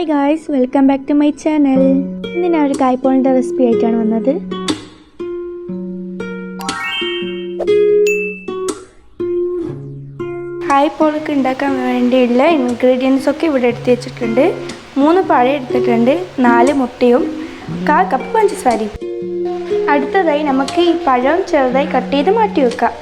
Hi guys welcome back to my channel ഇന്ന് ഞാൻ ഒരു കായ്പോളിന്റെ റെസിപ്പി ആയിട്ടാണ് വന്നത്. കായ്പോളൊക്കെ ഉണ്ടാക്കാൻ വേണ്ടിയുള്ള ഇൻഗ്രീഡിയൻസ് ഒക്കെ ഇവിടെ എടുത്ത് വെച്ചിട്ടുണ്ട്. മൂന്ന് പഴം എടുത്തിട്ടുണ്ട് നാല് മുട്ടയും കാൽ കപ്പ് പഞ്ചസാരയും. അടുത്തതായി നമുക്ക് ഈ പഴം ചെറുതായി കട്ട് ചെയ്ത് മാറ്റി വെക്കാം.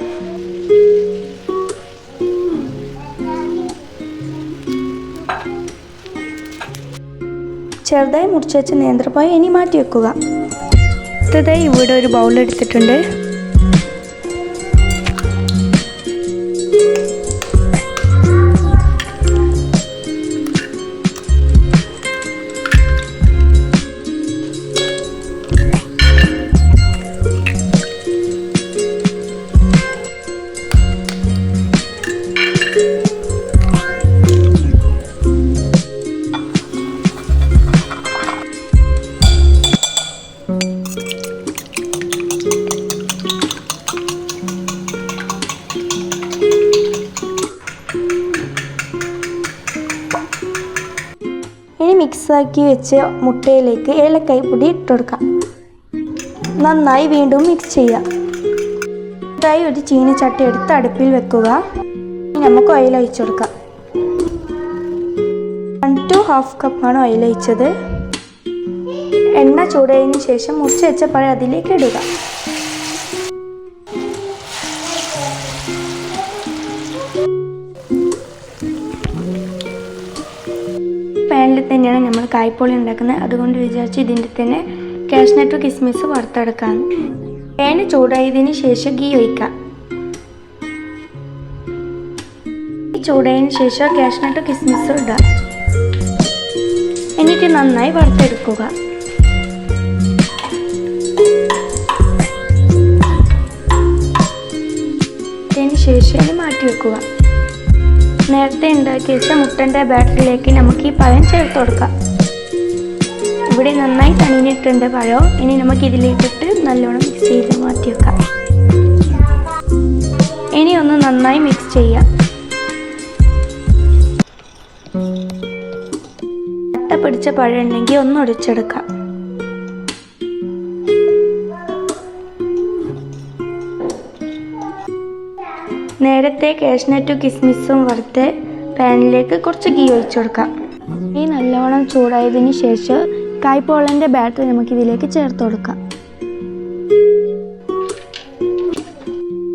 ചെറുതായി മുറിച്ച് വെച്ച നേന്ത്രപ്പഴം ഇനി മാറ്റി വെക്കുക. അടുത്തതായി ഇവിടെ ഒരു ബൗൾ എടുത്തിട്ടുണ്ട്. ഇനി മിക്സാക്കി വെച്ച് മുട്ടയിലേക്ക് ഏലക്കായ് പൊടി ഇട്ട് കൊടുക്കാം നന്നായി വീണ്ടും മിക്സ് ചെയ്യാം ഇതായി ഒരു ചീനിച്ചട്ടി എടുത്ത് അടുപ്പിൽ വെക്കുക. നമുക്ക് ഓയിൽ ഒഴിച്ചു കൊടുക്കാം. വൺ ടു ഹാഫ് കപ്പാണ് ഓയിൽ ഒഴിച്ചത്. എണ്ണ ചൂടായതിനു ശേഷം മുറിച്ച് വെച്ച പഴം അതിലേക്ക് ഇടുക. കായ്പോളി ഉണ്ടാക്കുന്നത്. അതുകൊണ്ട് വിചാരിച്ച് ഇതിന്റെ തന്നെ കാഷ്നട്ട് കിസ്മിസ് വറുത്തെടുക്കാം പാന് ചൂടായതിന് ശേഷം ഗീ ഒഴിക്കാം. ഈ ചൂടായതിന് ശേഷം കാഷ്നട്ട് കിസ്മിസ് ഇടാം എന്നിട്ട് നന്നായി വറുത്തെടുക്കുക. ശേഷം മാറ്റി വെക്കുക. നേരത്തെ ഉണ്ടാക്കിയ മുട്ടന്റെ ബാറ്ററിലേക്ക് നമുക്ക് ഈ പഴം ചേർത്ത് കൊടുക്കാം. ഇവിടെ നന്നായി തണിഞ്ഞിട്ടുണ്ട് പഴം? ഇനി നമുക്ക് ഇതിലേക്കിട്ട് നല്ലോണം മിക്സ് ചെയ്ത് മാറ്റി വെക്കാം ഇനി ഒന്ന് നന്നായി മിക്സ് ചെയ്യാം. അട്ട പിടിച്ച പഴം ഉണ്ടെങ്കിൽ ഒന്ന് ഒടിച്ചെടുക്കാം. നേരത്തെ കാഷ്നറ്റു കിസ്മിസും വറുത്ത് പാനിലേക്ക് കുറച്ച് ഗീ ഒഴിച്ചു കൊടുക്കാം. ഈ നല്ലോണം ചൂടായതിന് ശേഷം കായ്പോളന്റെ ബാറ്ററി നമുക്ക് ഇതിലേക്ക് ചേർത്ത് കൊടുക്കാം.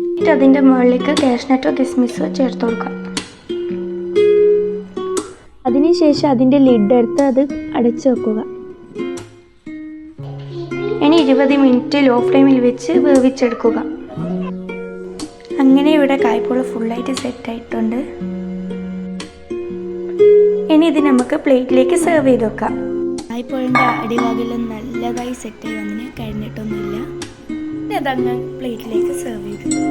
എന്നിട്ട് അതിന്റെ മുകളിലേക്ക് കാഷ്നെറ്റോ കിസ്മിസോ ചേർത്ത് കൊടുക്കാം. അതിനുശേഷം അതിന്റെ ലിഡ് എടുത്ത് അത് അടച്ചു വെക്കുക. ഇനി ഇരുപത് മിനിറ്റ് ലോ ഫ്ലെയിമിൽ വെച്ച് വേവിച്ചെടുക്കുക. അങ്ങനെ ഇവിടെ കായ്പോള ഫുള്ളായിട്ട് സെറ്റ് ആയിട്ടുണ്ട്. ഇനി ഇത് നമുക്ക് പ്ലേറ്റിലേക്ക് സെർവ് ചെയ്ത് വെക്കാം. കായ്പോളിന്റെ അടിഭാഗമെല്ലാം നല്ലതായി സെറ്റായി വന്നിന് കഴിഞ്ഞിട്ടൊന്നുമില്ല. പിന്നെ അതങ്ങ് പ്ലേറ്റിലേക്ക് സെർവ് ചെയ്ത്.